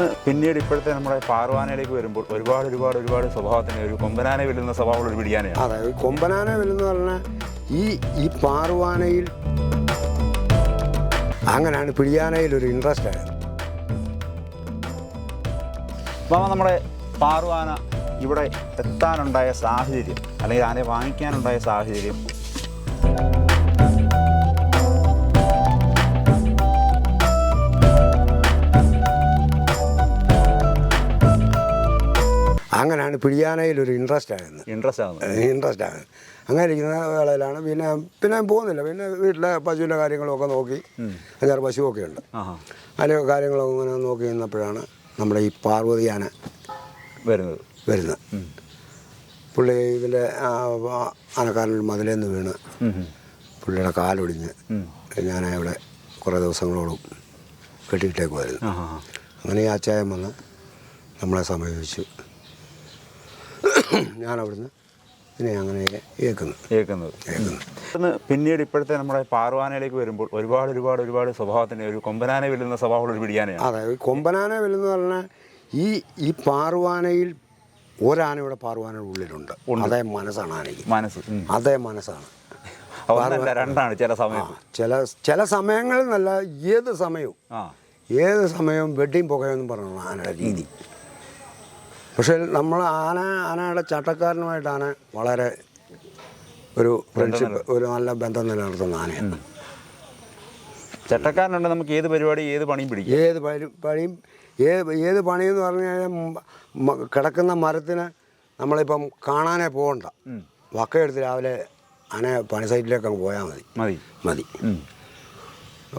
ഇവിടുന്ന് പിന്നീട് ഇപ്പോഴത്തെ നമ്മുടെ പാർവാനയിലേക്ക് വരുമ്പോൾ ഒരുപാട് ഒരുപാട് ഒരുപാട് സ്വഭാവത്തിന് ഒരു കൊമ്പനാനെ വെല്ലുന്ന സ്വഭാവമുള്ള ഒരു പിടിയാനയാണ് അതെ കൊമ്പനാനെ വില്ലെന്ന് പറഞ്ഞാൽ ഈ ഈ പാർവാനയിൽ അങ്ങനെയാണ് പിടിയാനയിൽ ഒരു ഇൻട്രസ്റ്റ് ആയത്. അപ്പോൾ നമ്മുടെ പാർവാന ഇവിടെ എത്താനുണ്ടായ സാഹചര്യം അല്ലെങ്കിൽ ആനയെ വാങ്ങിക്കാനുണ്ടായ സാഹചര്യം അങ്ങനെയാണ് പിടിയാനയിൽ ഒരു ഇൻട്രസ്റ്റ് ആയിരുന്നു ഇൻട്രസ്റ്റ് ആകുന്നത് ഇൻട്രസ്റ്റ് ആണ് അങ്ങനെ ഇരിക്കുന്ന വേളയിലാണ് പിന്നെ പിന്നെ പോകുന്നില്ല. പിന്നെ വീട്ടിലെ പശുവിന്റെ കാര്യങ്ങളൊക്കെ നോക്കി. അഞ്ചാറ് പശുവൊക്കെ ഉണ്ട്. അതിന്റെ കാര്യങ്ങളൊക്കെ ഇങ്ങനെ നോക്കി നിന്നപ്പോഴാണ് നമ്മുടെ ഈ പാർവതിയാന ആന വരുന്നത്. വരുന്നത്. പുള്ളി ഇതിന്റെ ആനക്കാരൻ മതിലേന്ന് വീണ്. പുള്ളിയുടെ കാലൊടിഞ്ഞ്. ഞാൻ അവിടെ കുറേ ദിവസങ്ങളോളം കെട്ടിയിട്ടേക്കുമായിരുന്നു അങ്ങനെ ഈ അച്ചായം വന്ന് നമ്മളെ സമീപിച്ചു. ഞാൻ അവിടുന്ന് ഇതിനെ അങ്ങനെ ഏക്കുന്നത് കേൾക്കുന്നത് ഇവിടുന്ന് പിന്നീട് ഇപ്പോഴത്തെ നമ്മുടെ പാർവാനയിലേക്ക് വരുമ്പോൾ ഒരുപാട് ഒരുപാട് ഒരുപാട് സ്വഭാവത്തിന് ഒരു കൊമ്പനാനെ വെല്ലുന്ന സ്വഭാവമുള്ള ഒരു പിടിയാനയാണ്. അതെ കൊമ്പനാന വില്ലെന്ന് പറഞ്ഞാൽ ഈ ഈ പാറുവാനയിൽ ഒരാനയുടെ പാറുവാനയുടെ ഉള്ളിലുണ്ട്. അതേ മനസ്സാണ് ആനയ്ക്ക്. മനസ്സ്. അതേ മനസ്സാണ്. രണ്ടാണ് ചില സമയം ചില ചില സമയങ്ങളിൽ നല്ല ഏത് സമയവും ആ. ഏത് സമയവും വെട്ടിയും പുകയെന്നും പറഞ്ഞു ആനയുടെ രീതി. പക്ഷേ നമ്മൾ ആന ആനയുടെ ചട്ടക്കാരനുമായിട്ടാണ് വളരെ ഒരു ഫ്രണ്ട്ഷിപ്പ് ഒരു നല്ല ബന്ധം നിലനിർത്തുന്ന ആനയാണ് ചട്ടക്കാരനുണ്ട് നമുക്ക് ഏത് പരിപാടി ഏത് പണിയും പിടിക്കും. ഏത് പണിയും ഏത് ഏത് പണിയെന്ന് പറഞ്ഞു കഴിഞ്ഞാൽ കിടക്കുന്ന മരത്തിന് നമ്മളിപ്പം കാണാനേ പോകണ്ട. വക്കയെടുത്ത് രാവിലെ ആന പണി സൈറ്റിലേക്ക് അങ്ങ് പോയാൽ മതി. മതി. മതി.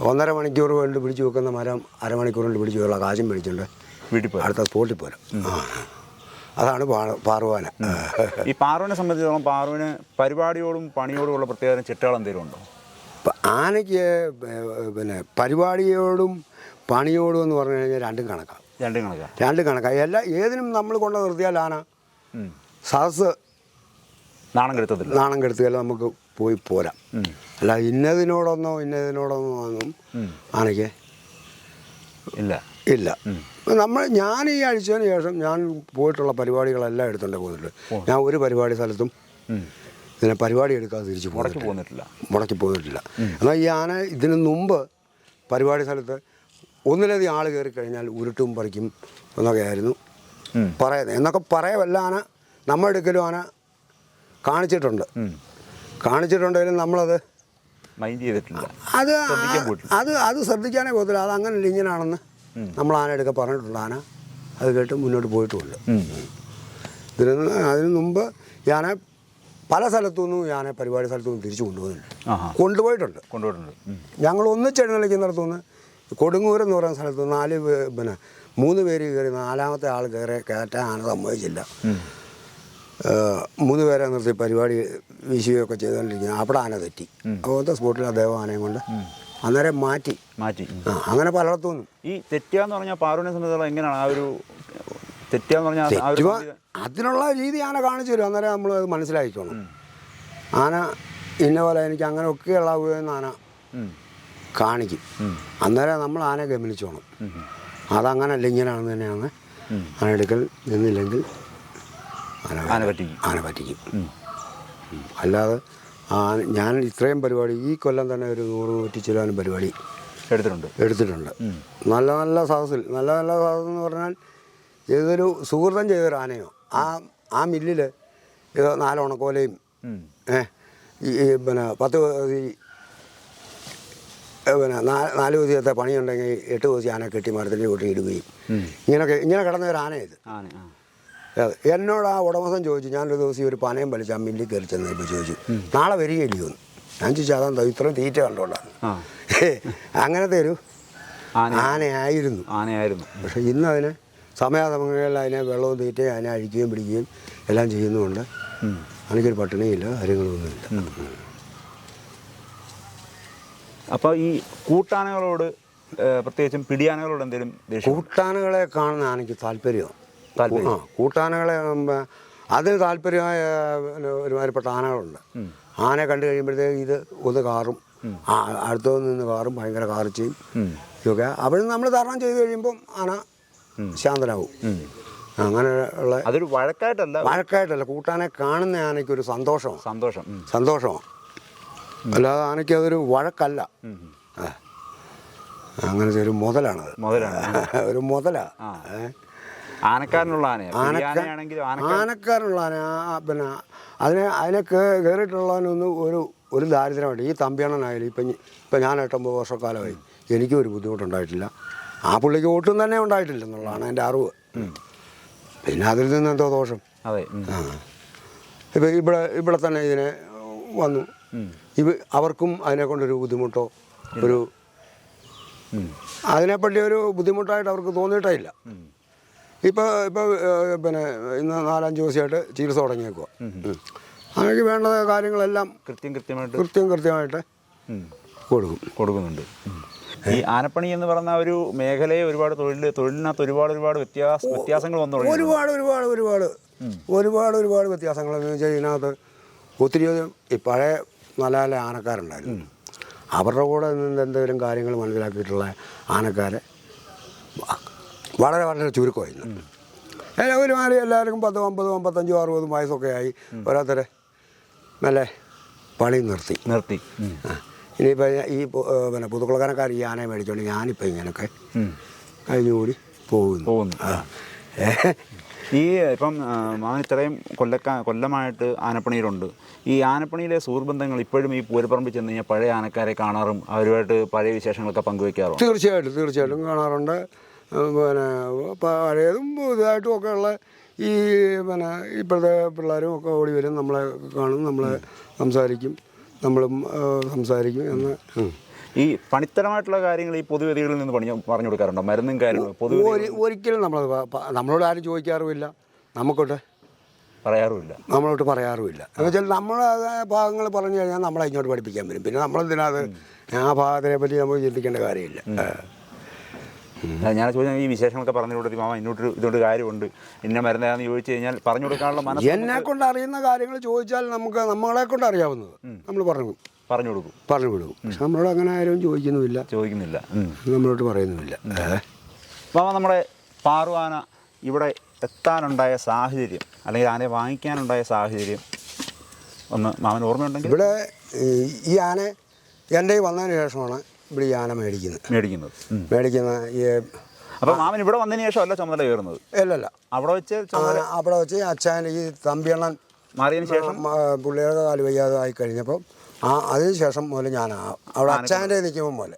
ഒന്നര മണിക്കൂർ കൊണ്ട് പിടിച്ചു വെക്കുന്ന മരം അരമണിക്കൂർ കൊണ്ട് പിടിച്ചു വെള്ള കാശും പിടിച്ചിട്ടുണ്ട്. വീട്ടിൽ പോയി അടുത്ത സ്പോട്ടിൽ പോരാം. ആ. അതാണ് പാറുവാന ഈ പാറുവിനെ സംബന്ധിച്ചിടത്തോളം പാറുവിന് പരിപാടിയോടും പണിയോടും ഉള്ള പ്രത്യേക ചിട്ടകൾ എന്തെങ്കിലും ഉണ്ടോ? ആനയ്ക്ക് പിന്നെ പരിപാടിയോടും പണിയോടും എന്ന് പറഞ്ഞു കഴിഞ്ഞാൽ രണ്ടും കണക്കാണ് രണ്ടും കണക്കാ. രണ്ടും കണക്കാണ് എല്ലാ ഏതിനും നമ്മൾ കൊണ്ട് നിർത്തിയാൽ ആന സദസ് നാണം കെടുത്തതില്ല നാണം കെടുത്തിയാൽ നമുക്ക് പോയി പോരാ. അല്ല ഇന്നതിനോടൊന്നോ ഇന്നതിനോടൊന്നോ ഒന്നും ആനയ്ക്ക് ഇല്ല. ഇല്ല. നമ്മൾ ഞാൻ ഈ അഴിച്ചതിന് ശേഷം ഞാൻ പോയിട്ടുള്ള പരിപാടികളെല്ലാം എടുത്തുണ്ട് പോയിട്ടുണ്ട്. ഞാൻ ഒരു പരിപാടി സ്ഥലത്തും ഇതിനെ പരിപാടി എടുക്കാതെ തിരിച്ചു മുടക്കി പോന്നിട്ടില്ല. മുടക്കി പോന്നിട്ടില്ല. എന്നാൽ ഈ ആന ഇതിന് മുമ്പ് പരിപാടി സ്ഥലത്ത് ഒന്നിലധികം ആൾ കയറി കഴിഞ്ഞാൽ ഉരുട്ടും പറിക്കും എന്നൊക്കെ ആയിരുന്നു. പറയുന്നത്. എന്നൊക്കെ പറയവല്ല ആന നമ്മൾ എടുക്കലും ആന കാണിച്ചിട്ടുണ്ട്. കാണിച്ചിട്ടുണ്ടെങ്കിലും നമ്മളത് മൈൻഡ് ചെയ്തിട്ടില്ല. അത് അത് അത് ശ്രദ്ധിക്കാനേ പോകത്തില്ല. അത് അങ്ങനെയല്ല ഇങ്ങനെയാണെന്ന് നമ്മൾ ആനയെടുക്കാൻ പറഞ്ഞിട്ടുള്ള ആന. അത് കേട്ട് മുന്നോട്ട് പോയിട്ടുമുണ്ട്. ഇതിന് അതിന് മുമ്പ് ഞാൻ പല സ്ഥലത്തു നിന്നും ഞാൻ പരിപാടി സ്ഥലത്തു നിന്നും തിരിച്ചു കൊണ്ടുപോകുന്നുണ്ട്. കൊണ്ടുപോയിട്ടുണ്ട്. കൊണ്ടുപോയിട്ടുണ്ട്. ഞങ്ങൾ ഒന്നിച്ചെഴുന്നള്ളിക്കുന്നിടത്തു നിന്ന് കൊടുങ്ങൂർ എന്ന് പറയുന്ന സ്ഥലത്ത് നാല് പിന്നെ മൂന്ന് പേര് കയറി നാലാമത്തെ ആൾ കയറി കയറ്റാൻ ആന സമ്മതിച്ചില്ല. മൂന്ന് പേരെ നിർത്തി പരിപാടി വീശുകയൊക്കെ ചെയ്തുകൊണ്ടിരിക്കുന്നത് അവിടെ ആന തെറ്റി. അതുപോലത്തെ സ്പോട്ടിൽ അദ്ദേഹം ആനയും കൊണ്ട് അന്നേരം മാറ്റി. മാറ്റി. ആ അങ്ങനെ പലയിടത്തും ഈ തെറ്റുകയെന്ന് പറഞ്ഞാൽ പാറുവിനെ സംബന്ധിച്ചിടത്തോളം എങ്ങനെയാണ് ആ ഒരു തെറ്റുകയെന്ന് പറഞ്ഞാൽ അതിനുള്ള രീതി ആന കാണിച്ചു തരും. അന്നേരം നമ്മൾ അത് മനസ്സിലാക്കിക്കോണം ആന ഇന്ന പോലെ എനിക്ക് അങ്ങനെ ഒക്കെ എന്ന് ആന. കാണിക്കും. അന്നേരം നമ്മൾ ആനയെ ഗമനിച്ചോണം. അതങ്ങനല്ല ഇങ്ങനെയാണെന്ന് തന്നെയാണ്. ആന എടുക്കൽ നിന്നില്ലെങ്കിൽ ആന പറ്റിക്കും. ആന. അല്ലാതെ ഞാൻ ഇത്രയും പരിപാടി ഈ കൊല്ലം തന്നെ ഒരു നൂറ് നൂറ്റി ചിലവാനും പരിപാടി എടുത്തിട്ടുണ്ട്. എടുത്തിട്ടുണ്ട്. നല്ല നല്ല സാഹസിൽ നല്ല നല്ല സാഹസം എന്ന് പറഞ്ഞാൽ ഏതൊരു സുഹൃത്തം ചെയ്തൊരു ആനയോ ആ ആ മില്ലിൽ ഏതോ നാലോണക്കോലയും ഏ ഈ പിന്നെ പത്ത് പിന്നെ നാല് നാല് ദിവസത്തെ പണിയുണ്ടെങ്കിൽ എട്ട് ദിവസം ആന കെട്ടി മരത്തിന്റെ കൂട്ടി ഇടുകയും. ഇങ്ങനെയൊക്കെ ഇങ്ങനെ കിടന്ന ഒരു ആന ഇത്. എന്നോട് ആ ഉടമസ്ഥൻ ചോദിച്ചു ഞാനൊരു ദിവസം ഈ ഒരു പനയം വലിച്ച് ആ മില്ലിൽ കയറി ചെന്നപ്പോൾ ചോദിച്ചു. നാളെ വരികയില്ലയോ എന്ന് ഞാൻ ചോദിച്ചു അതെന്താ ഇത്രയും തീറ്റ കണ്ടോണ്ടാണ് അങ്ങനെ അങ്ങനത്തെ ഒരു ആന ആനയായിരുന്നു. ആനയായിരുന്നു. പക്ഷെ ഇന്ന് അതിന് സമയാസമയങ്ങളിൽ അതിനെ വെള്ളവും തീറ്റയും അതിനെ അഴിക്കുകയും പിടിക്കുകയും എല്ലാം ചെയ്യുന്നുണ്ട് ഉം. എനിക്കൊരു പട്ടിണിയില്ല കാര്യങ്ങളൊന്നുമില്ല. അപ്പോൾ ഈ കൂട്ടാനകളോട് പ്രത്യേകിച്ചും പിടിയാനകളോട് എന്തെങ്കിലും കൂട്ടാനകളെ കാണുന്ന ആനയ്ക്ക് താല്പര്യമാണ്? താല്പര്യം. ആ കൂട്ടാനകളെ അതിന് താല്പര്യമായ ഒരുമാതിരിപ്പെട്ട ആനകളുണ്ട്. ആനയെ കണ്ടു കഴിയുമ്പോഴത്തേക്ക് ഇത് ഒന്ന് കാറും അടുത്തു നിന്ന് കാറും ഭയങ്കര കാർച്ചയും. ഇതൊക്കെ. അവിടെ നമ്മൾ തരണം ചെയ്ത് കഴിയുമ്പം ആന ശാന്തനാവും. അങ്ങനെയുള്ള അതൊരു വഴക്കായിട്ടല്ല വഴക്കായിട്ടല്ല കൂട്ടാനെ കാണുന്ന ആനയ്ക്കൊരു സന്തോഷമാണ്. സന്തോഷം. സന്തോഷമാണ്. അല്ലാതെ ആനയ്ക്ക് അതൊരു വഴക്കല്ല. അങ്ങനെ ഒരു മുതലാണത്. മുതലാണ് ഒരു മുതലാണ് ആ. ആനക്കാരനുള്ള ആനയാണ് ആനക്കാരനുള്ള ആന പിന്നെ അതിനെ അതിനെ കയറിയിട്ടുള്ളതിനൊന്നും ഒരു ഒരു ദാരിദ്ര്യമായിട്ട്. ഈ തമ്പിയണ്ണനായാലും ഇപ്പം ഇപ്പം ഞാൻ എട്ടൊമ്പത് വർഷക്കാലമായി. എനിക്കും ഒരു ബുദ്ധിമുട്ടുണ്ടായിട്ടില്ല. ആ പുള്ളിക്ക് ഒട്ടും തന്നെ ഉണ്ടായിട്ടില്ല എന്നുള്ളതാണ് എന്റെ അറിവ്. പിന്നെ അതിൽ നിന്ന് എന്തോ ദോഷം. അതെ. ആ. ഇപ്പം ഇവിടെ ഇവിടെ തന്നെ ഇതിനെ വന്നു. ഇവ അവർക്കും അതിനെ കൊണ്ടൊരു ബുദ്ധിമുട്ടോ ഒരു. അതിനെപ്പറ്റി ഒരു ബുദ്ധിമുട്ടായിട്ട് അവർക്ക് തോന്നിയിട്ടേ ഇല്ല. ഇപ്പോൾ ഇപ്പോൾ പിന്നെ ഇന്ന് നാലഞ്ച് ദിവസമായിട്ട് ചികിത്സ തുടങ്ങിയേക്കുക അങ്ങനെ വേണ്ട കാര്യങ്ങളെല്ലാം കൃത്യം കൃത്യമായിട്ട് കൃത്യം കൃത്യമായിട്ട് കൊടുക്കും. കൊടുക്കുന്നുണ്ട്. ഈ ആനപ്പണി എന്ന് പറഞ്ഞ ഒരു മേഖലയെ ഒരുപാട് തൊഴിൽ തൊഴിലിനകത്ത് ഒരുപാട് ഒരുപാട് വ്യത്യാസ വ്യത്യാസങ്ങൾ വന്നു ഒരുപാട് ഒരുപാട് ഒരുപാട്. ഒരുപാട് ഒരുപാട് വ്യത്യാസങ്ങൾ എന്ന് വെച്ചാൽ ഇതിനകത്ത് ഒത്തിരി ഈ പഴയ നല്ല നല്ല ആനക്കാരുണ്ടായിരുന്നു. അവരുടെ കൂടെ നിന്ന് എന്തെങ്കിലും കാര്യങ്ങൾ മനസ്സിലാക്കിയിട്ടുള്ള ആനക്കാരെ വളരെ വളരെ ചുരുക്കമായിരുന്നു. ഒരു മാറി എല്ലാവർക്കും പത്തും അമ്പതും അമ്പത്തഞ്ചും അറുപതും വയസ്സൊക്കെ ആയി ഓരോരുത്തരെ നല്ല പണി നിർത്തി. നിർത്തി. ഇനിയിപ്പോൾ ഈ പിന്നെ പുതുക്കുളക്കാരക്കാർ ഈ ആനയെ മേടിച്ചോണ്ട് ഞാനിപ്പോൾ ഇങ്ങനെയൊക്കെ. കഴിഞ്ഞുകൂടി പോകുന്നു. പോകുന്നു. ഈ ഇപ്പം മാൻ ഇത്രയും കൊല്ലക്കാ കൊല്ലമായിട്ട് ആനപ്പണിയിലുണ്ട്. ഈ ആനപ്പണിയിലെ സുഹൃബന്ധങ്ങൾ ഇപ്പോഴും ഈ പൂരപ്പറമ്പിൽ ചെന്ന് കഴിഞ്ഞാൽ പഴയ ആനക്കാരെ കാണാറും അവരുമായിട്ട് പഴയ വിശേഷങ്ങളൊക്കെ പങ്കുവെക്കാറുണ്ട് തീർച്ചയായിട്ടും തീർച്ചയായിട്ടും കാണാറുണ്ട്. പിന്നെ പഴയതും പുതുതായിട്ടും ഒക്കെ ഉള്ള ഈ പിന്നെ ഇപ്പോഴത്തെ പിള്ളേരും ഒക്കെ ഓടി വരും. നമ്മളെ കാണും നമ്മളെ സംസാരിക്കും നമ്മളും സംസാരിക്കും എന്ന്. ഈ പണിത്തരമായിട്ടുള്ള കാര്യങ്ങൾ ഈ പൊതുവേദികളിൽ നിന്ന് പണി പറഞ്ഞു കൊടുക്കാറുണ്ടോ? മരുന്നും കാര്യങ്ങളും പൊതു ഒരിക്കലും നമ്മളത് പ- നമ്മളോട് ആരും ചോദിക്കാറുമില്ല. നമുക്കൊട്ട് പറയാറുമില്ല. നമ്മളോട്ട് പറയാറുമില്ല. എന്ന് വെച്ചാൽ നമ്മൾ ഭാഗങ്ങൾ പറഞ്ഞു കഴിഞ്ഞാൽ നമ്മളെ ഇങ്ങോട്ട് പഠിപ്പിക്കാൻ വരും. പിന്നെ നമ്മളെന്തിനാ ആ ഭാഗത്തിനെ പറ്റി നമ്മൾ ചിന്തിക്കേണ്ട കാര്യമില്ല. ഞാൻ ചോദിച്ചാൽ ഈ വിശേഷങ്ങളൊക്കെ പറഞ്ഞു കൊടുത്തി മാമ ഇന്നോട്ട് ഇതുകൊണ്ട് കാര്യമുണ്ട്. ഇന്ന മരുന്നാന്ന് ചോദിച്ചു കഴിഞ്ഞാൽ പറഞ്ഞു കൊടുക്കാനുള്ള മനസ്സ് എന്നെ കൊണ്ട് അറിയുന്ന കാര്യങ്ങൾ ചോദിച്ചാൽ നമുക്ക് നമ്മളെ കൊണ്ട് അറിയാവുന്നത്. നമ്മൾ പറഞ്ഞു പറഞ്ഞു കൊടുക്കും. പറഞ്ഞു കൊടുക്കും പക്ഷെ നമ്മളോട് അങ്ങനെ ആരും ചോദിക്കുന്നുമില്ല. ചോദിക്കുന്നില്ല. നമ്മളോട് പറയുന്നില്ല പറയുന്നുമില്ല. മാമ നമ്മുടെ പാറുവാന ഇവിടെ എത്താനുണ്ടായ സാഹചര്യം അല്ലെങ്കിൽ ആനയെ വാങ്ങിക്കാനുണ്ടായ സാഹചര്യം ഒന്ന് മാമൻ ഓർമ്മയുണ്ടെങ്കിൽ? ഇവിടെ ഈ ആന എന്റെ വന്നതിന് ശേഷമാണ് ഇവിടെ ആന മേടിക്കുന്നത്. മേടിക്കുന്നത് മേടിക്കുന്ന ഈ അപ്പോൾ മാമൻ ഇവിടെ വന്നതിന് ശേഷം അല്ല ചുമതല കയറുന്നത് അല്ലല്ല അവിടെ വെച്ച് അവിടെ വെച്ച് അച്ഛൻ ഈ തമ്പിയണ്ണൻ മാറിയതിന് ശേഷം? പുള്ളിയുടെ കാൽ വയ്യാതെ ആയി കഴിഞ്ഞപ്പോൾ ആ അതിന് ശേഷം മുതൽ ഞാൻ അവിടെ അച്ഛന്റെ നിൽക്കുമ്പോൾ പോലെ.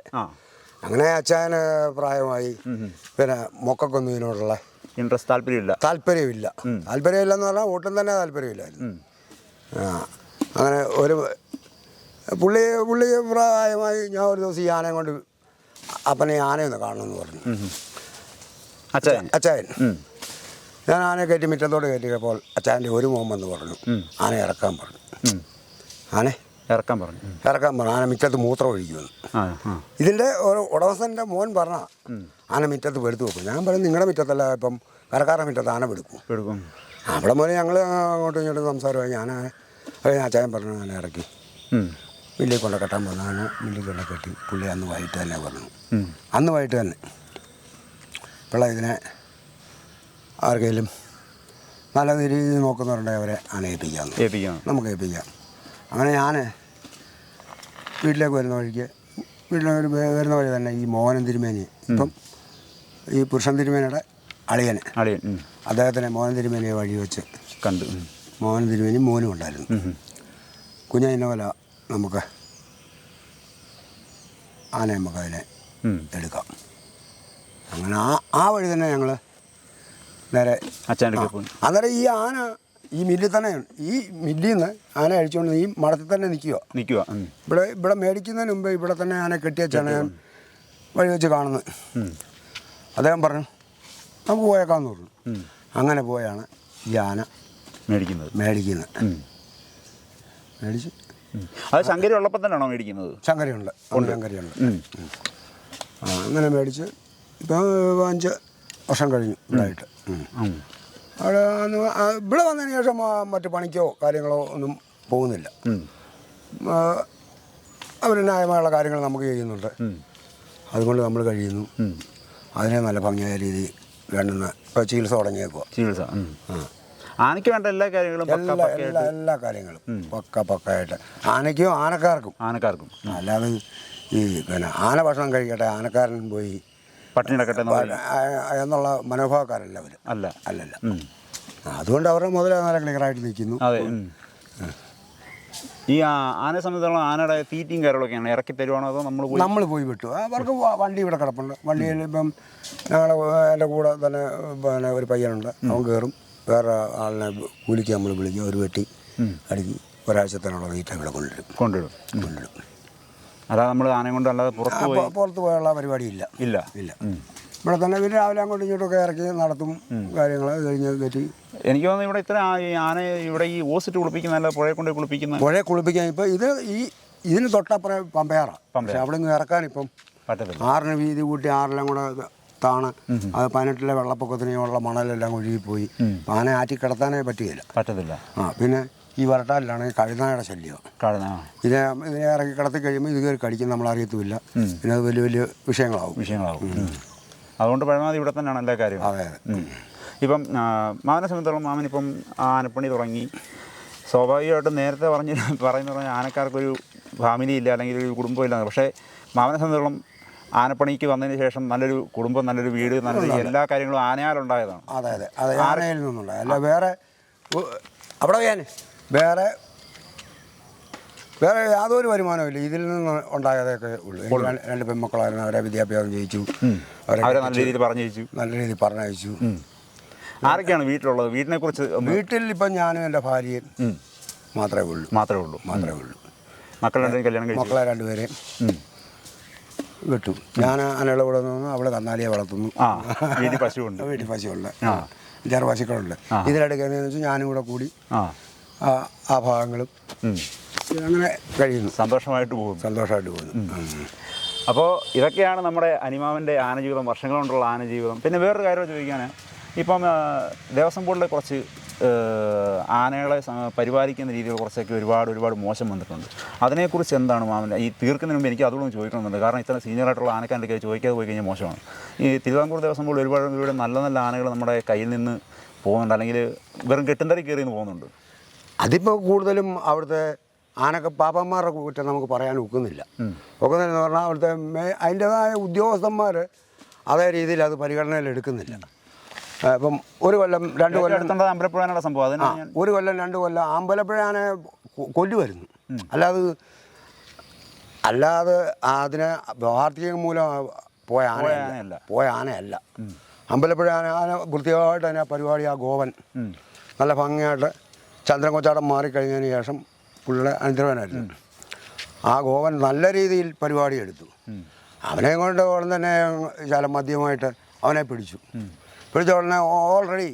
അങ്ങനെ അച്ഛൻ പ്രായമായി. പിന്നെ മൊക്കക്കൊന്നതിനോടുള്ള ഇതിനോടുള്ള ഇൻട്രസ്റ്റ് താല്പര്യമില്ല. താല്പര്യമില്ല. താല്പര്യമില്ലെന്ന് പറഞ്ഞാൽ ഒട്ടും തന്നെ താല്പര്യമില്ലായിരുന്നു. ആ അങ്ങനെ ഒരു പുള്ളി പുള്ളി പ്രായമായി ഞാൻ ഒരു ദിവസം ഈ ആനയെ കൊണ്ട് അപ്പനെ ആനയൊന്ന് കാണണമെന്ന് പറഞ്ഞു. അച്ചായൻ? ഞാൻ ആനയെ കയറ്റി മുറ്റത്തോട് കയറ്റിയപ്പോൾ അച്ചായന്റെ ഒരു മോമെന്ന് പറഞ്ഞു. ആന ഇറക്കാൻ പറഞ്ഞു. ആന? ഇറക്കാൻ പറഞ്ഞു. ഇറക്കാൻ പറഞ്ഞു. ആന മുറ്റത്ത് മൂത്രം ഒഴിക്കുമെന്ന് ഇതിന്റെ ഒരു ഉടമസ്ഥന്റെ മോൻ പറഞ്ഞ ആന മുറ്റത്ത് പെടുത്തു വെക്കും. ഞാൻ പറഞ്ഞു നിങ്ങളുടെ മുറ്റത്തല്ല ഇപ്പം കരക്കാരുടെ മുറ്റത്ത് ആന എടുക്കും അവിടെ മോനെ ഞങ്ങൾ അങ്ങോട്ടും ഇങ്ങോട്ടും സംസാരമായി. ഞാൻ അച്ചായൻ പറഞ്ഞു ആന ഇറക്കി. മില്ലിൽ കൊണ്ട് കെട്ടാൻ പറഞ്ഞു ആന മില്ലിൽ കൊണ്ട് കെട്ടി പുള്ളി അന്ന് വൈകിട്ട് തന്നെ പറഞ്ഞു. അന്ന് വൈകിട്ട് തന്നെ. പിള്ള ഇതിനെ ആർക്കെങ്കിലും നല്ല രീതിയിൽ നോക്കുന്നവരുണ്ടെങ്കിൽ അവരെ ആന ഏൽപ്പിക്കാം. നമുക്ക് ഏൽപ്പിക്കാം. അങ്ങനെ ഞാൻ വീട്ടിലേക്ക് വരുന്ന വഴിക്ക് വീട്ടിലേക്ക് വരുന്ന വഴി തന്നെ ഈ മോഹനൻ തിരുമേനി. ഇപ്പം ഈ പുരുഷൻ തിരുമേനിയുടെ അളിയനെ അളിയൻ അദ്ദേഹത്തിനെ മോഹൻ തിരുമേനിയെ വഴി വെച്ച് കണ്ടു മോഹൻ തിരുമേനി മോനും ഉണ്ടായിരുന്നു. കുഞ്ഞ ഇന്ന പോലെ നമുക്ക് ആനയെ നമുക്ക് അതിനെ. എടുക്കാം. അങ്ങനെ ആ ആ വഴി തന്നെ ഞങ്ങൾ നേരെ അന്നേരം ഈ ആന ഈ മില്ലിൽ തന്നെ ഈ മില്ലിൽ നിന്ന് ആന അഴിച്ചുകൊണ്ട് ഈ മടത്തിൽ തന്നെ നിൽക്കുക നിൽക്കുക ഇവിടെ ഇവിടെ മേടിക്കുന്നതിന് മുമ്പ് ഇവിടെ തന്നെ ആന കെട്ടിയച്ചാണ് ഞാൻ വഴി വെച്ച് കാണുന്നത്. അദ്ദേഹം പറഞ്ഞു നമുക്ക് പോയേക്കാന്ന് പറഞ്ഞു. അങ്ങനെ പോയാണ് ഈ ആന മേടിക്കുന്നത്. മേടിക്കുന്നത്. മേടിച്ച്. അത് ശങ്കരി ഉള്ളപ്പോൾ തന്നെയാണോ മേടിക്കുന്നത്? ശങ്കരി ഉണ്ട്. ശങ്കരി ആ അങ്ങനെ മേടിച്ച് ഇപ്പം അഞ്ച് വർഷം കഴിഞ്ഞു. ഉം. അവിടെ ഇവിടെ വന്നതിന് ശേഷം മറ്റു പണിക്കോ കാര്യങ്ങളോ ഒന്നും പോകുന്നില്ല. അവർ ന്യായമായുള്ള കാര്യങ്ങൾ നമുക്ക് ചെയ്യുന്നുണ്ട്. അതുകൊണ്ട് നമ്മൾ കഴിയുന്നു. അതിനെ നല്ല ഭംഗിയായ രീതി വേണ്ടുന്ന ഇപ്പോൾ ചികിത്സ തുടങ്ങിയേക്കുക ചികിത്സ. ഉം. ആനയ്ക്ക് വേണ്ട എല്ലാ കാര്യങ്ങളും എല്ലാ എല്ലാ എല്ലാ കാര്യങ്ങളും പക്ക പക്കായിട്ട്. ആനയ്ക്കും ആനക്കാർക്കും. ആനക്കാർക്കും. അല്ലാതെ ഈ പിന്നെ ആന ഭക്ഷണം കഴിക്കട്ടെ ആനക്കാരൻ പോയി പട്ടിണി കിടക്കട്ടെ എന്നുള്ള മനോഭാവക്കാരല്ല അവർ അല്ല. അല്ലല്ല. അതുകൊണ്ട് അവരുടെ മുതലേ നല്ല ക്ലിയറായിട്ട് നിൽക്കുന്നു. അതെ ഈ ആന ആനയെ സംബന്ധിച്ചോളം ആനയുടെ തീറ്റയും കാര്യങ്ങളൊക്കെയാണ് ഇറക്കി തരുവാണോ അതോ നമ്മൾ പോയി നമ്മൾ പോയി വിട്ടു. അവർക്ക് വണ്ടി ഇവിടെ കിടപ്പുണ്ട്. വണ്ടിയിൽ ഇപ്പം ഞങ്ങളുടെ എന്റെ കൂടെ തന്നെ പിന്നെ ഒരു പയ്യനുണ്ട്. അവൻ കയറും. വേറെ ആളിനെ കൂലിക്ക് നമ്മൾ വിളിക്കും. ഒരു വെട്ടി അടുക്കി ഒരാഴ്ചത്തേനുള്ള തീറ്റ ഇവിടെ കൊണ്ടുവരും. കൊണ്ടുവരും. കൊണ്ടുവരും. അല്ലാതെ നമ്മൾ ആനയും കൊണ്ട് അല്ലാതെ പുറത്ത് പോയി പുറത്ത് പോയുള്ള പരിപാടിയില്ല. ഇല്ല. ഇല്ല. ഇല്ല ഇവിടെ തന്നെ പിന്നെ രാവിലെ അങ്ങോട്ടും ഇങ്ങോട്ടൊക്കെ ഇറക്കി നടത്തും കാര്യങ്ങൾ കഴിഞ്ഞ് കയറ്റി എനിക്ക് തോന്നുന്നു ഇവിടെ ഇത്ര ആന ഇവിടെ ഈ ഓസിറ്റ് കുളിപ്പിക്കുന്ന അല്ല പുഴയെ കൊണ്ട് കുളിപ്പിക്കുന്ന പുഴയെ കുളിപ്പിക്കാൻ ഇപ്പം ഇത് ഈ ഇതിന് തൊട്ടപ്പുറം പമ്പയാറാണ് പക്ഷെ അവിടെ നിന്ന് ഇറക്കാൻ ഇപ്പം ആറിന് വീതി കൂട്ടി ആറെല്ലാം കൂടെ ഇത് താണ് അത് പതിനെട്ടിലെ വെള്ളപ്പൊക്കത്തിനുള്ള മണലെല്ലാം ഒഴുകിപ്പോയി. ആന ആറ്റി കിടത്താനേ പറ്റുകയില്ല. പറ്റത്തില്ല. ആ പിന്നെ ഈ വരട്ടാലിലാണെങ്കിൽ കഴുനായുടെ ശല്യം. ഇതിനെ ഇതിനെ ഇറക്കി കിടത്തി കഴിയുമ്പോൾ ഇത് കയറി കടിക്കും നമ്മൾ അറിയത്തുമില്ല. പിന്നെ അത് വലിയ വലിയ വിഷയങ്ങളാവും. വിഷയങ്ങളാവും. അതുകൊണ്ട് പരമാവധി ഇവിടെ തന്നെയാണ് എല്ലാ കാര്യവും. അതെ അതെ. ഇപ്പം മാമനെ സംബന്ധിച്ചിടത്തോളം മാമൻ ഇപ്പം ആനപ്പണി തുടങ്ങി. സ്വാഭാവികമായിട്ടും നേരത്തെ പറഞ്ഞ് പറയുന്ന പറഞ്ഞ ആനക്കാർക്കൊരു ഫാമിലി ഇല്ല അല്ലെങ്കിൽ ഒരു കുടുംബം ഇല്ല പക്ഷേ മാമനെ സംബന്ധിച്ചിടത്തോളം ആനപ്പണിക്ക് വന്നതിന് ശേഷം നല്ലൊരു കുടുംബം നല്ലൊരു വീട് നല്ലൊരു എല്ലാ കാര്യങ്ങളും ആനയാലുണ്ടായതാണ് അതെ അതെ. അതെ ആനയിൽ നിന്നുള്ള അല്ല വേറെ അവിടെ ഞാൻ വേറെ വേറെ യാതൊരു വരുമാനമില്ല ഇതിൽ നിന്ന് ഉണ്ടായതൊക്കെ ഉള്ളൂ. രണ്ട് പെൺമക്കളായിരുന്നു അവരെ വിദ്യാഭ്യാസം ചെയ്യിച്ചു അവരെ നല്ല രീതിയിൽ പറഞ്ഞു നല്ല രീതിയിൽ പറഞ്ഞയച്ചു. ആരൊക്കെയാണ് വീട്ടിലുള്ളത്? വീട്ടിനെ കുറിച്ച് വീട്ടിൽ ഇപ്പം ഞാനും എന്റെ ഭാര്യയും മാത്രമേ ഉള്ളൂ. മാത്രമേ ഉള്ളൂ. മാത്രമേ ഉള്ളൂ. മക്കളെ കല്യാണം മക്കളെ രണ്ടുപേരെയും. വിട്ടു. ഞാൻ അനയുടെ കൂടെ നിന്ന് അവൾ കന്നാലിയെ വളർത്തുന്നു. വീട്ടിൽ പശുവുണ്ട്. വീട്ടിൽ പശുവുണ്ട്. അഞ്ചാറ് പശുക്കളുണ്ട്. ഇതിനിടയ്ക്ക് വെച്ചാൽ ഞാനും കൂടെ കൂടി ആ. ഭാഗങ്ങളും അങ്ങനെ കഴിയുന്നു. സന്തോഷമായിട്ട് പോകും സന്തോഷമായിട്ട് പോകുന്നു. അപ്പോൾ ഇതൊക്കെയാണ് നമ്മുടെ അനിമാവിന്റെ ആനജീവിതം വർഷങ്ങൾ കൊണ്ടുള്ള ആനജീവിതം. പിന്നെ വേറൊരു കാര്യം ചോദിക്കാൻ ഇപ്പം ദേവസ്വം ബോർഡിലെ കുറച്ച് ആനകളെ പരിപാലിക്കുന്ന രീതിയിൽ കുറച്ചൊക്കെ ഒരുപാട് ഒരുപാട് മോശം വന്നിട്ടുണ്ട്. അതിനെക്കുറിച്ച് എന്താണ് മാമൻ? ഈ തീർക്കുന്നതിന് മുമ്പ് എനിക്ക് അതുകൊണ്ട് ചോദിക്കണമെന്നുണ്ട്. കാരണം ഇത്ര സീനിയർ ആയിട്ടുള്ള ആനക്കാരുടെ കയ്യിൽ ചോദിക്കാതെ പോയി കഴിഞ്ഞാൽ മോശമാണ്. ഈ തിരുവിതാംകൂർ ദേവസ്വം ബോർഡ് ഒരുപാട് ഇവിടെ നല്ല നല്ല ആനകൾ നമ്മുടെ കയ്യിൽ നിന്ന് പോകുന്നുണ്ട്. അല്ലെങ്കിൽ വെറും കെട്ടുന്തറി കയറി നിന്ന് പോകുന്നുണ്ട്. അതിപ്പോൾ കൂടുതലും അവിടുത്തെ ആനൊക്കെ പാപ്പന്മാരുടെ കുറ്റം നമുക്ക് പറയാൻ ഒക്കുന്നില്ല. ഒക്കുന്നില്ലെന്ന് പറഞ്ഞാൽ അവിടുത്തെ അതിന്റേതായ ഉദ്യോഗസ്ഥന്മാർ അതേ രീതിയിൽ അത് പരിഗണനയിൽ എടുക്കുന്നില്ല. ഇപ്പം ഒരു കൊല്ലം രണ്ട് കൊല്ലം അമ്പലപ്പുഴ സംഭവം. ഒരു കൊല്ലം രണ്ട് കൊല്ലം അമ്പലപ്പുഴ ആന കൊല്ലുമായിരുന്നു അല്ലാതെ അല്ലാതെ അതിനെ വാർത്തകം മൂലം പോയ ആനയല്ല. ആനയല്ല. പോയ ആനയല്ല. അമ്പലപ്പുഴ ആന ആന വൃത്തിയായിട്ട് തന്നെ പരിപാടി ആ ഗോവൻ നല്ല ഭംഗിയായിട്ട് ചന്ദ്രൻ കൊച്ചാടം മാറിക്കഴിഞ്ഞതിന് ശേഷം പുള്ളിയുടെ അനന്തരവനായിരുന്നു ആ ഗോവൻ നല്ല രീതിയിൽ പരിപാടി എടുത്തു. അവനെ കൊണ്ട് ഉടൻ തന്നെ ശാലം മദ്യമായിട്ട് അവനെ പിടിച്ചു. പിടിച്ച ഉടനെ ഓൾറെഡി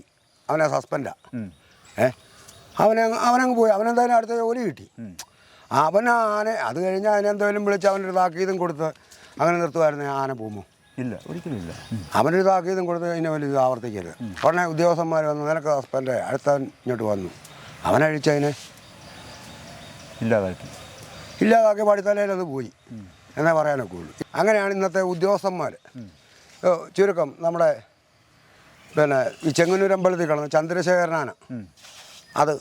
അവനെ സസ്പെൻഡാണ് ഉം. ഏ? അവനെ അവനങ്ങ് പോയി. അവനെന്തായാലും അടുത്ത ജോലി കിട്ടി. അവൻ ആന അത് കഴിഞ്ഞ് അതിനെന്തായാലും വിളിച്ച് അവനൊരു താക്കീതും കൊടുത്ത് അങ്ങനെ നിർത്തുമായിരുന്നു ആന പോകുമോ ഇല്ല ഒരിക്കലും ഇല്ല. അവനൊരു താക്കീതും കൊടുത്ത് കഴിഞ്ഞാൽ വലിയ ഇത് ആവർത്തിക്കരുത്. ഉടനെ ഉദ്യോഗസ്ഥന്മാർ വന്നു നിനക്ക് ഹസ്ബൻഡ് അടുത്തവൻ ഇങ്ങോട്ട് വന്നു. അവനഴിച്ചതിനെ ഇല്ലാതാക്കി. ഇല്ലാതാക്കി പഠിത്തലയിൽ അത് പോയി. എന്നേ പറയാനൊക്കെ ഉള്ളൂ. അങ്ങനെയാണ് ഇന്നത്തെ ഉദ്യോഗസ്ഥന്മാർ ചുരുക്കം നമ്മുടെ പിന്നെ ഈ ചെങ്ങന്നൂർ അമ്പലത്തിൽ കിടന്ന ചന്ദ്രശേഖരനാന അത്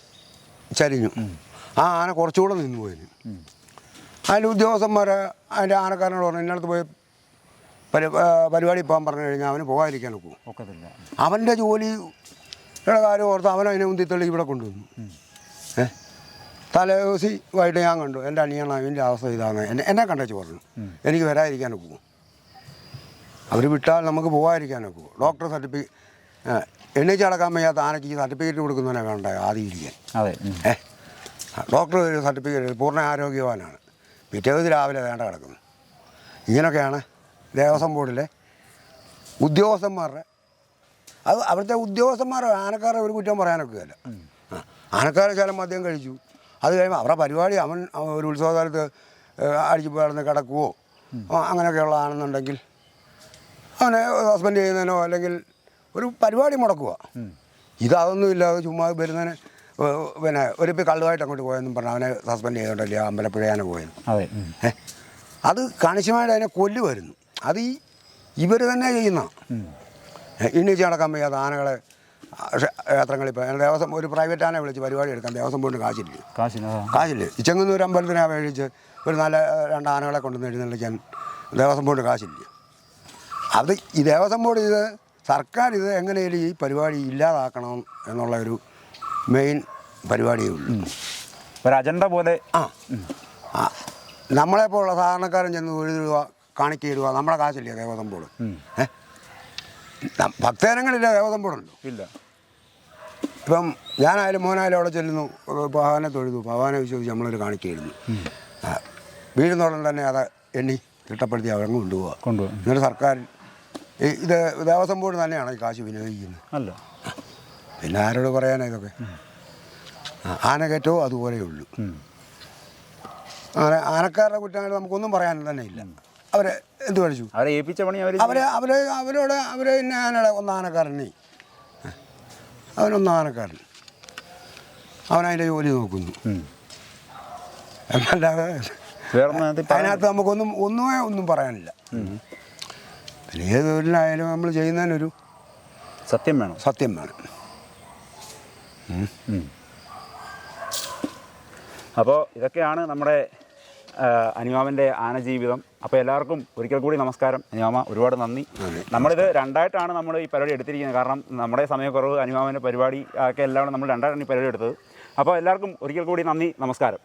ചരിഞ്ഞു. ആ ആന കുറച്ചുകൂടെ നിന്ന് പോയി. അതിന്റെ ഉദ്യോഗസ്ഥന്മാർ അതിന്റെ ആനക്കാരനോട് പറഞ്ഞു ഇന്നടത്ത് പോയി പരി പരിപാടി പോകാൻ പറഞ്ഞു കഴിഞ്ഞാൽ അവന് പോകാതിരിക്കാനൊക്കെ ഒക്കത്തില്ല. അവന്റെ ജോലിയുടെ കാര്യം ഓർത്ത് അവൻ അതിനെ ഉന്തിത്തള്ളി ഇവിടെ കൊണ്ടുവന്നു. ഏ? തലേദിവസി വൈകിട്ട് ഞാൻ കണ്ടു എന്റെ അനിയണ അവന്റെ അവസ്ഥ ഇതാണ്. എന്നെ എന്നെ കണ്ടേച്ച് പറഞ്ഞു. എനിക്ക് വരാതിരിക്കാനൊക്കെ പോകും അവർ വിട്ടാൽ നമുക്ക് പോകാതിരിക്കാനൊക്കെ പോകും ഡോക്ടർ സർട്ടിഫിക്കറ്റ് എണ്ണീച്ച് അടക്കാൻ വയ്യാത്ത ആനയ്ക്ക് ഈ സർട്ടിഫിക്കറ്റ് കൊടുക്കുന്നവനെ വേണ്ട? ആദ്യം ഇരിക്കാൻ. അതെ ഏ ഡോക്ടർ ഒരു സർട്ടിഫിക്കറ്റ് പൂർണ ആരോഗ്യവാനാണ്. പിറ്റേ ദിവസം രാവിലെ വേണ്ട കിടക്കുന്നു. ഇങ്ങനെയൊക്കെയാണ് ദേവസ്വം ബോർഡിലെ ഉദ്യോഗസ്ഥന്മാരുടെ അത് അവിടുത്തെ ഉദ്യോഗസ്ഥന്മാരെ ആനക്കാരെ ഒരു കുറ്റം പറയാനൊക്കെ അല്ല ആനക്കാരെ ചില മദ്യം കഴിച്ചു. അത് കഴിയുമ്പോൾ അവരുടെ പരിപാടി അവൻ ഒരു ഉത്സവകാലത്ത് അടിച്ചു പോയാർന്ന് കിടക്കുവോ? അങ്ങനെയൊക്കെയുള്ളതാണെന്നുണ്ടെങ്കിൽ അങ്ങനെയൊക്കെയുള്ള ആണെന്നുണ്ടെങ്കിൽ അവനെ സസ്പെൻഡ് ചെയ്യുന്നതിനോ അല്ലെങ്കിൽ ഒരു പരിപാടി മുടക്കുക ഇതൊന്നും ഇല്ലാതെ ചുമ്മാ വരുന്നതിന് പിന്നെ ഒരു ഇപ്പം കള്ളുമായിട്ട് അങ്ങോട്ട് പോയെന്നും പറഞ്ഞാൽ അവനെ സസ്പെൻഡ് ചെയ്തോണ്ടല്ലേ അമ്പലപ്പുഴയാനെ പോയത്. അതെ അത് കണിശമായിട്ട് അതിനെ കൊല്ലു വരുന്നു. അത് ഈ ഇവർ തന്നെ ചെയ്യുന്ന. ഇന്നിച്ച് നടക്കാൻ വയ്യാത്ത ആനകളെ ക്ഷേത്രങ്ങളിൽ ഇപ്പം ദേവസ്വം ഒരു പ്രൈവറ്റ് ആനെ വിളിച്ച് പരിപാടി എടുക്കാൻ ദേവസ്വം പോയിട്ട് കാശില്ല? കാശില്ല ഈ ചെങ്ങന്നൂർ അമ്പലത്തിനെ അപേക്ഷിച്ച് ഒരു നല്ല രണ്ട് ആനകളെ കൊണ്ടുവന്ന് എഴുന്നള്ളിക്കാൻ ദേവസ്വം ബോർഡ് കാശില്ല? അത് ഈ ദേവസ്വം ബോർഡ് ഇത് സർക്കാർ ഇത് എങ്ങനെയും ഈ പരിപാടി ഇല്ലാതാക്കണം എന്നുള്ള ഒരു മെയിൻ പരിപാടിയേ ഉള്ളൂ. ഒരു അജണ്ട പോലെ. ആ. നമ്മളെ നമ്മളെപ്പോലുള്ള സാധാരണക്കാരൻ ചെന്ന് ഒരു രൂപ കാണിക്കയിടുക നമ്മുടെ കാശില്ല ദേവസ്വം ബോർഡ്? ഏ? ന- ഭക്തജനങ്ങളില്ല ദേവസ്വം ബോർഡുണ്ടോ? ഇല്ല. ഇപ്പം ഞാനായാലും മോനായാലും അവിടെ ചെല്ലുന്നു. ഭഗവാനെ തൊഴുതു. ഭഗവാനെ വിശ്വസിച്ച് നമ്മളൊരു കാണിക്കയിടുന്നു. ആ, വീഴുന്നോടം തന്നെ അത് എണ്ണി തിട്ടപ്പെടുത്തി അവിടെ കൊണ്ടുപോകുക കൊണ്ടുപോകുക എന്നിട്ട് സർക്കാർ ഇത് ദേവസ്വം ബോർഡ് തന്നെയാണ് ഈ കാശ് വിനിയോഗിക്കുന്നത്? അല്ല. പിന്നെ ആരോട് പറയാനാ ഇതൊക്കെ? ആ, ആനകയറ്റവും അതുപോലെ ഉള്ളൂ. അങ്ങനെ ആന ആനക്കാരുടെ കുറ്റമായിട്ട് നമുക്കൊന്നും പറയാൻ തന്നെ ഇല്ല. അവരെ എന്ത് പഠിച്ചു? അവരെ ഏൽപ്പിച്ച പണി അവർ അവരെ അവരെ അവരോട് അവരെ പിന്നെ ആനയുടെ ഒന്നാനക്കാരനെ അവനൊന്നാനക്കാരൻ അവനതിന്റെ ജോലി നോക്കുന്നു. എന്നല്ലാതെ അതിനകത്ത് നമുക്കൊന്നും ഒന്നുമേ ഒന്നും പറയാനില്ല. ഏത് തൊഴിലായാലും നമ്മൾ ചെയ്യുന്നതിനൊരു സത്യം വേണം. സത്യം വേണം. അപ്പോൾ ഇതൊക്കെയാണ് നമ്മുടെ ആന ആനജീവിതം. അപ്പോൾ എല്ലാവർക്കും ഒരിക്കൽ കൂടി നമസ്കാരം. അനിമാമ ഒരുപാട് നന്ദി. നമ്മളിത് രണ്ടായിട്ടാണ് നമ്മൾ ഈ പരിപാടി എടുത്തിരിക്കുന്നത്. കാരണം നമ്മുടെ സമയക്കുറവ് അനിമാമന്റെ പരിപാടി ഒക്കെ എല്ലാം നമ്മൾ രണ്ടായിട്ടാണ് ഈ പരിപാടി എടുത്തത്. അപ്പോൾ എല്ലാവർക്കും ഒരിക്കൽ കൂടി നന്ദി നമസ്കാരം.